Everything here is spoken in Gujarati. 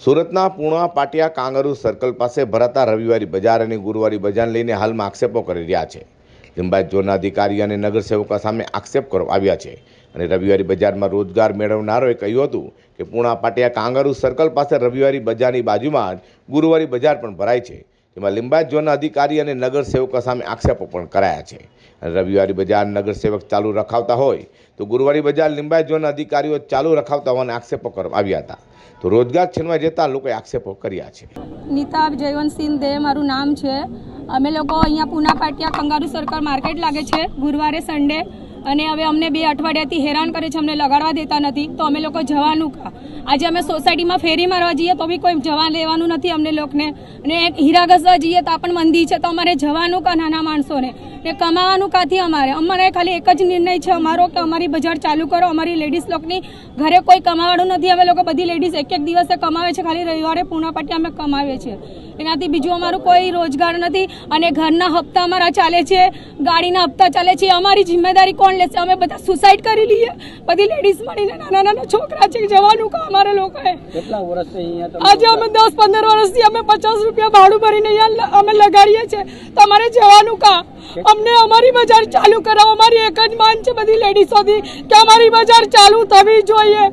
સુરતના પૂણા, પાટિયા, કાંગારુ સર્કલ પાસે ભરાતા રવિવારી બજાર અને ગુરુવારી બજારને લઈને હાલમાં આક્ષેપો કરી રહ્યા છે. લિંબાયત ઝોનના અધિકારી અને નગરસેવકો સામે આક્ષેપ કરવામાં આવ્યા છે. અને રવિવારી બજારમાં રોજગાર મેળવનારોએ કહ્યું હતું કે પૂણા, પાટિયા, કાંગારુ સર્કલ પાસે રવિવારી બજારની બાજુમાં જ ગુરુવારી બજાર પણ ભરાય છે. જેમાં લિંબાયત ઝોનના અધિકારી અને નગરસેવકો સામે આક્ષેપો પણ કરાયા છે. રવિવારી બજાર નગરસેવક ચાલુ રખાવતા હોય, તો ગુરુવારી બજાર લિંબાયત ઝોનના અધિકારીઓ ચાલુ રખાવતા હોવાના આક્ષેપો કરવામાં આવ્યા હતા. તો રોજગાર છીનવા જતા લોકોએ આક્ષેપો કર્યા છે. નીતા જયવંતસિંહ દે મારું નામ છે. અમે લોકો અહીંયા Puna Patiya kangaroo circle market લાગે છે, ગુરુવારે સન્ડે અને હવે અમને બે અઠવાડિયાથી હેરાન કરે છે, અમને લગાડવા દેતા નથી. તો અમે લોકો જવાનું કા આજે અમે સોસાયટીમાં ફેરી મારવા જઈએ તો બી કોઈ જવા લેવાનું નથી અમને લોકોને. અને હીરા ઘસવા જઈએ તો પણ મંદી છે તો અમારે જવાનું કા નાના માણસોને. ને કમાવાનું કાથી અમારે? અમારે ખાલી એક જ નિર્ણય છે, અમારો કે અમારી બજાર ચાલુ કરો, અમારી લેડીઝ લોકોની ઘરે કોઈ કમાવાનું નથી. અમે લોકો બધી લેડીઝ એક એક દિવસે કમાવે છે, ખાલી રવિવારે પાટી અમે કમાવીએ છીએ. એનાથી બીજું અમારું કોઈ રોજગાર નથી અને ઘરના હપ્તા અમારા ચાલે છે, ગાડીના હપ્તા ચાલે છે. અમારી જિમ્મેદારી કોણ લેશે? અમે બધા સુસાઇડ કરી લઈએ. બધી લેડીઝ મળીને નાના નાના છોકરા છે, જવાનું કા અમારા લોકોએ? કેટલા વર્ષથી અહીંયા આજે અમે દસ પંદર વર્ષથી અમે પચાસ રૂપિયા ભાડું ભરીને અહીંયા અમે લગાડીએ છીએ. તમારે જવાનું કા અમને અમારી બજાર ચાલુ કરાવો. અમારી એક જ માંગ છે બધી લેડીઝોથી કે અમારી બજાર ચાલુ થવી જોઈએ.